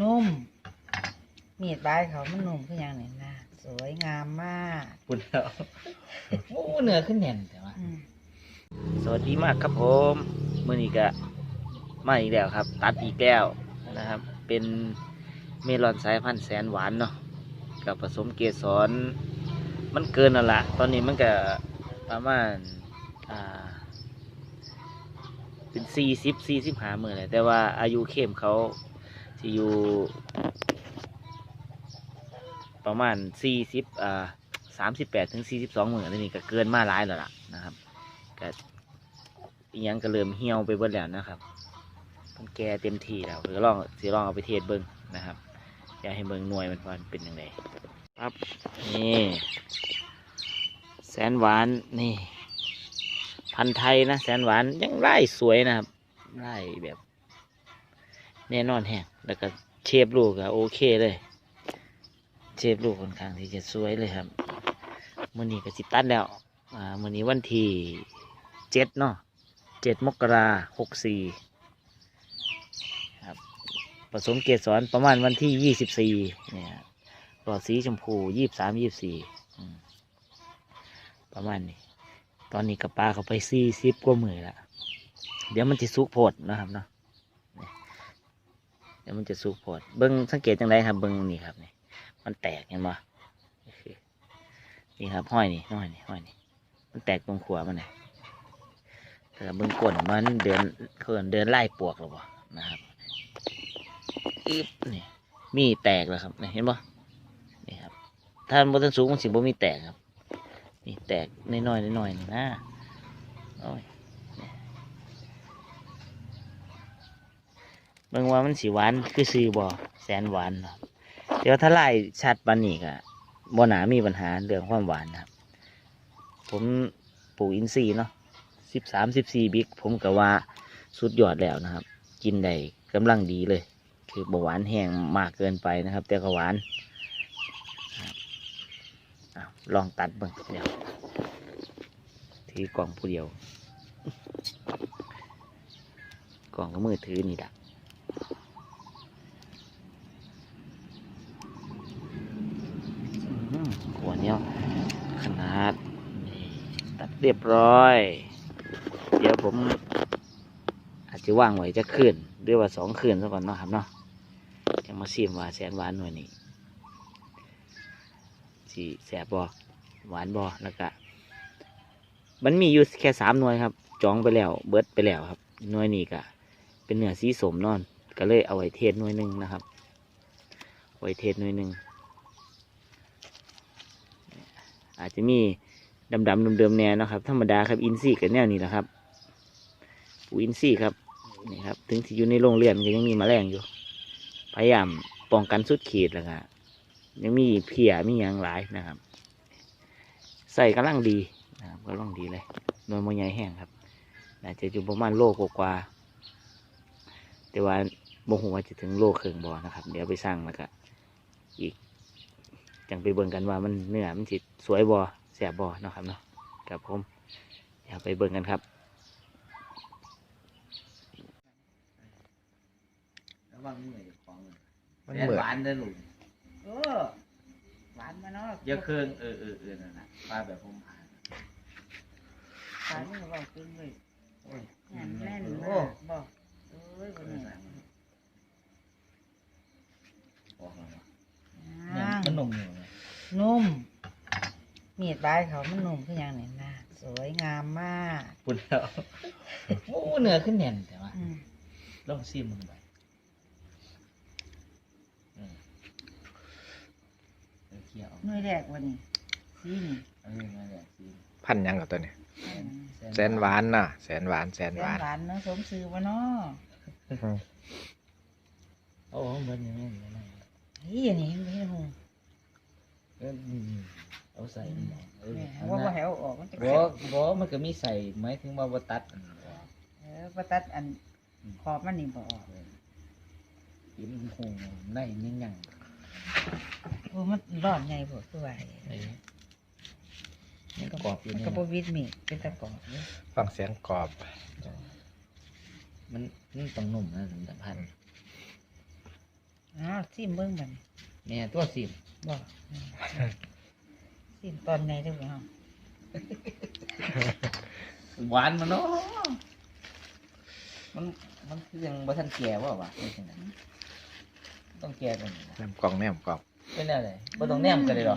นุ่ม มีดบายเขามันนุ่มคือหยังนี่นะสวยงามมากปุ่นแล้วโอ้เนื้อขึ้นแน่นแต่ว่าอืมสวัสดีมากครับผมมื่อนี้ก็มาอีกแล้วครับ ตัดอีกแล้วนะครับ เป็นเมลอนสายพันธุ์แสนหวานเนาะกับผสมเกสรมันเกินแล้วละตอนนี้มันก็ประมาณอ่าเป็นสี่สิบสี่สิบหามือเลยแต่ว่าอายุเข้มเขา จะอยู่ประมาณสี่สิบอ่าสามสิบแปดถึงสี่สิบสองมือนี่ก็เกินมาหลายแล้วล่ะนะครับก็อิหยังก็เริ่มเหี่ยวไปเบิดแล้วนะครับมันแก่เต็มที่แล้วเดี๋ยวลองสิลองเอาไปเทศเบิ้งนะครับ อยากให้เบิ้งหน่วยมันว่ามันเป็นยังไงครับนี่แสนหวานนี่ พันธุ์ไทยนะแสนหวานยังไร่สวยนะครับไร่แบบ แน่นอนแฮงแล้วก็เชฟลูกก็โอเคเลย เชฟลูกค่อนข้างที่จะสวยเลยครับมื่อนี้ก็สิตัดแล้วอ่ามื่อนี้วันที่เจ็ดเนาะเจ็ดมกราหกสี่ครับผสมเกสรประมาณวันที่ยี่สิบสี่เนี่ยหลอดสีชมพูยี่สามยี่สี่ประมาณนี้ ตอนนี้กับปลาเขาไปสี่สิบกว่าหมื่นละเดี๋ยวมันจะสุกโพดนะครับเนาะ ดี๋ยวมันจะสุกโพดเบิ้งสังเกตจังไรครับเบิ้งนี่ครับนี่มันแตกเห็นปะนี่คือนี่ครับห้อยนี่ห้อยนี่ห้อยนี่มันแตกตรงขวามันเลยแต่เบื้องก้นมันเดินเขินเดินไล่ปวกหรือวะนะครับอึบนี่มีแตกแล้วครับเห็นปะนี่ครับถ้ามันบนสูงมันสิบ่มีแตกครับนี่แตกน้อยๆน้อยๆนี่นะโอ้ย เบิ่งว่ามันสีหวานคือซื้อบ่แสนหวานเนาะเดี๋ยวถ้าไล่ชัดปานนี้ก็บ่หนามีปัญหาเรื่องความหวานนะครับ ผมปลูกอินทรีย์เนาะสิบสามสิบสี่บิ๊กผมก็ว่าสุดยอดแล้วนะครับ กินได้กำลังดีเลย คือบ่หวานแห้งมากเกินไปนะครับ แต่ก็หวานลองตัดเบิ่งเดี๋ยวถือกล่องผู้เดียว กล่องก็มือถือนี่แหละอื้อหือขวดเนี้ยขนาด นี่ตัด เรียบร้อย เดี๋ยวผมอาจจะว่างไว้จะคืนหรือว่าสองคืนซะก่อนเนาะครับเนาะจะมาซีมว่าแสนหวานหน่วยนี้สีแสบบอหวานบอแล้วก็มันมีอยู่แค่สามหน่วยครับ จองไปแล้วเบิร์ดไปแล้วครับหน่วยนี้ก็เป็นเนื้อสีสมนอน ก็เลยเอาไว้เทศหน่วยหนึ่งนะครับ ไว้เทศหน่วยหนึ่งอาจจะมี ดำดำๆเดิมๆแนวนะครับ ธรรมดาครับอินซี่กับแนวนี้แหละครับปูอินซี่ครับนี่ครับ ถึงที่อยู่ในโรงเรือนก็ยังมีมแมลงอยู่ พยายามป้องกันสุดขีดแล้วก็ยังมีเพียมีอย่างหลายนะครับ ใส่กำลังดีนะครับกำลังดีเลยโดยมใหญ่แห้งครับอาจจะอยู่ประมาณโลกกว่าแต่ว่าโมโหว่าจะถึงโลครึ่งบอนะครับ เดี๋ยวไปสร้างแล้วก็อีกจังไปเบิ่งกันว่ามันเนื้อมันสิสวยบ่ แสบบ่เนาะครับเนาะครับผมเดี๋ยวไปเบิ่งกันครับระวังมือจะฟ้องมันเหมือนหวานเด้อลูกเออหวานมาเนาะเยอะเครื่องเออเออเออนั่นน่ะปลาแบบผมผ่านหวานนี่บอกจริงเลยโอ้ยแน่นแน่นโอ้มากบอกเอ้ยวันนี้ออกแล้วอ่ามันนุ่มอยู่เลยนุ่ม มีดบายเขามันนุ่มคือหยังนี่นะสวยงามมากปุ่นแล้วโอ้เนื้อขึ้นแน่นแต่ว่าอืมลองซิมมันไปอืมเอาเคี่ยวหน่วยแรกวันนี้สีนี่เออมาแบบซิมพันยังกับตัวนี้อืมแสนหวานน่ะ แสนหวาน แสนแสหวานนหวานเนาะสมซื้อวะเนาะโอ้เหมือนอย่างนี้เหมือนอย่างนี้เฮ้ยอันนี้ไม่ใช่หงเออนี่ เอาใส่นี่หน่อยเออแหม่เอาว่าว่านะให้เอาออกมันจะบแข็องบอมันก็มีใส่ไหมายถึงว่าบ่ตัดอันนี้ออกเออประตัดอันขอบมันนี่บ่ออกกินหงในยังยังโอ้มันร้อนไงพวกตัวไอ้ไอ้นี่กรอบอยู่มันนี่ก็นะบ่วิดมีดเป็นตะกอบเลยฟังเสียงกรอบ มันมันต้องนุ่มนะถึงจะพันอ้าวซิมเบิ่งบัดนี้แม่ตัวสิบบ่ อืมซิมตอนไหนเด้อเฮาหวานมันเนาะมันมันคือยังบ่ทันแก่ว่าวะเป็นจังไดต้องแก่ก่อนนะแนมกล่องแนมกล่องเป็นอะไรบ่ต้องแนมกันเลยหรอ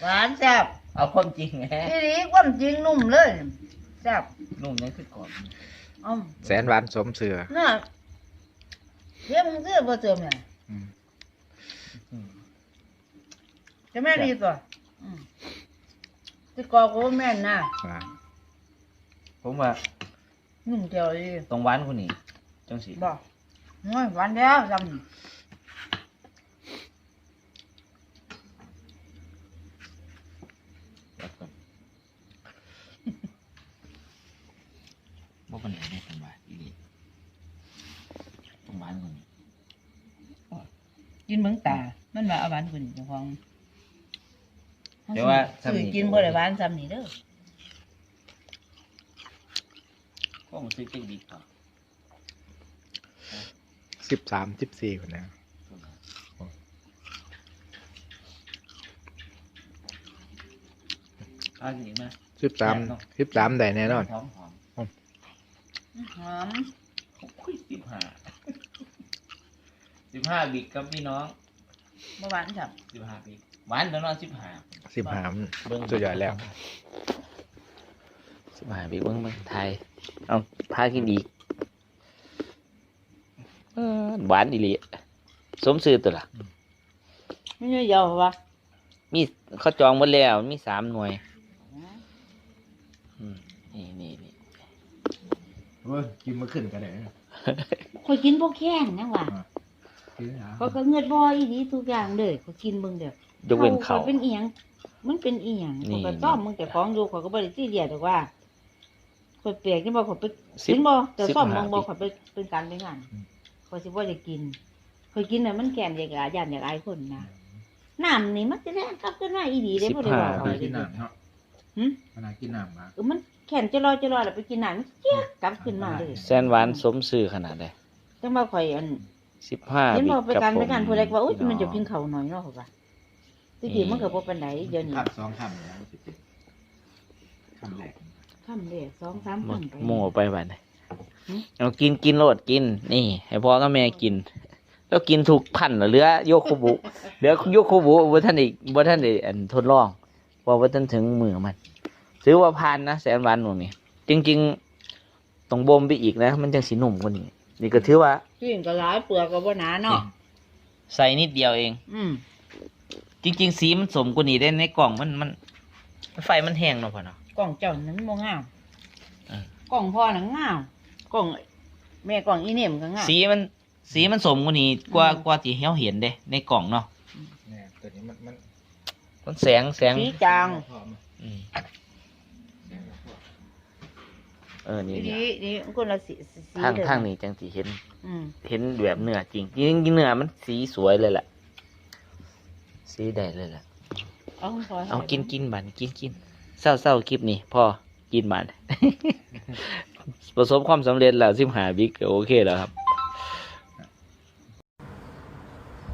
หวานแซ่บเอาความจริงแหมอีหลีความจริงนุ่มเลยแซ่บนุ่มยังคือกรอบอ้อมแสนหวานสมเสือน่ะเทียมมึงซื้อบ่เติมเนี่ยอืมอืมจะแม่ดีตัวอืม ที่กอกูแม่นนะว่าผมว่านุ่มเจียวดีตรงหวานคนนี้จังสิบ่โอ้ยหวานแล้วจำรับก่อนบ่ปานใดได้ผมว่าอีหลีตรงหวานคนนี้กินเบิ่งตา มันว่าเอาหวานกว่านี้เจ้าของ แต่ว่าซื้อกินบ่ได้หวานซ้ำนี่เด้อก็มันซื้อเก่งดีกว่าสิบสามสิบสี่คนนะพากินอีกไหมสิบสามสิบสามได้แน่นอน หอมหอมหอมโอ้ยสิบห้าสิบห้าบิกครับพี่น้องบ่หวานจ้ะสิบห้าบิก หวานแล้วเนอนสิบห้าสิบหามสุดยอดแล้วสิบห้าบิกเบิ้งเบิ้งไทยเอาพากินอีกเออหวานอีหลีสมซื้อตัวละไม่ใช่ยาววะมีเขาจองหมดแล้ว มีสามหน่วยอืมนี่นี่นี่เว้ยกินมาขึ้นกันเลยข่อยกินบ่แข็งนะว่ะกินหาข่อยก็เงือดบ่อีหลีทุกอย่างเลยข่อยกินเบิ่งเด้อ ยกเว้นเขาข่อยเป็นอีหยังมันเป็นอีหยังนี่ ข่อยก็ต้อมมึงแต่ของอยู่ข่อยก็บ่ได้ซีเรียสหรอกว่าข่อยเปียกนี่บ่ข่อยไปสิกิบนบ่แต่สิบซ่อมห้าบ่บ่ปี ข่อยไปเป็นการเป็นงานข่อยสิบ่ได้กินข่อยกินน่ะมันแก่นอยากหลายอย่างอยากหลายคนนะน้ำนี่มันจะแล่นกลับขึ้นมาอีหลีได้บ่ได้ว่าสิบห้าเอาไปเลยกินน้ำเนาะหึขนาดกินน้ำมาเออมันแข็งจะลอยจะลอยแล้วไปกินน้ำมันเจี๊ยกกลับขึ้นมาเลยแซนหวานสมซื้อขนาดใดจังว่าข่อยอันสิบห้าเห็นบิบ่กไปกับการผไปมการผู้ใดก็ว่าอุ้ยพี่น้องมันจะกินข้าวหน่อยเนาะเขาว่า ตะกี้มันก็บ่ปานใดเดี๋ยวนี้ขับสองคำแล้วสิบคำแรกค่ำเด้สองสามหมดคำไป หมูไปบ้านไหนหึเอากินกินโลดกิน นี่ ให้พ่อกับแม่กิน แล้วกินถูกพันเหรอเหลือโยโคบุ เหลือโยโคบุบ่ท่านอีกบ่ท่านได้อันทดลองเพราะว่าท่านถึงมือมันซื้อว่าพันนะแสนหวานหนูนี่จริงๆต้องบ่มไปอีกนะ มันจังสีหนุ่มกว่านี้นี่ก็ถือว่า กินก็หลายเปลือกก็บ่หนาเนาะ ใส่นิดเดียวเอง อืม จริง ๆ สีมันสมกว่านี้ได้ในกล่องมันมันไฟมันแห้งเนาะพ่อเนาะกล่องเจ้านั้นบ่งามอ่ากล่องพ่อน่ะงามกล่องแม่กล่องอีเนี่ยมก็งามสีมันสีมันสมกว่านี้กว่ากว่าที่เราเห็นเด้ ในกล่องเนาะเนี่ยตัวนี้มันมันมันแสงแสงสีจางพอมั้ยอืมเออนี่ดีเนี่ยดีคนละสีสีทางเด้อทางนี้จังสีเห็นอืมเห็นแบบเนื้อจริงจริงๆเนื้อมันสีสวยเลยแหละ สีได้เลยแหละเอาพอเอากินกินบันกินกินเศร้าเศร้าคลิปนี้พอกินบัน ประสบความสำเร็จแล้วสิบหาบิ๊กโอเคแล้วครับ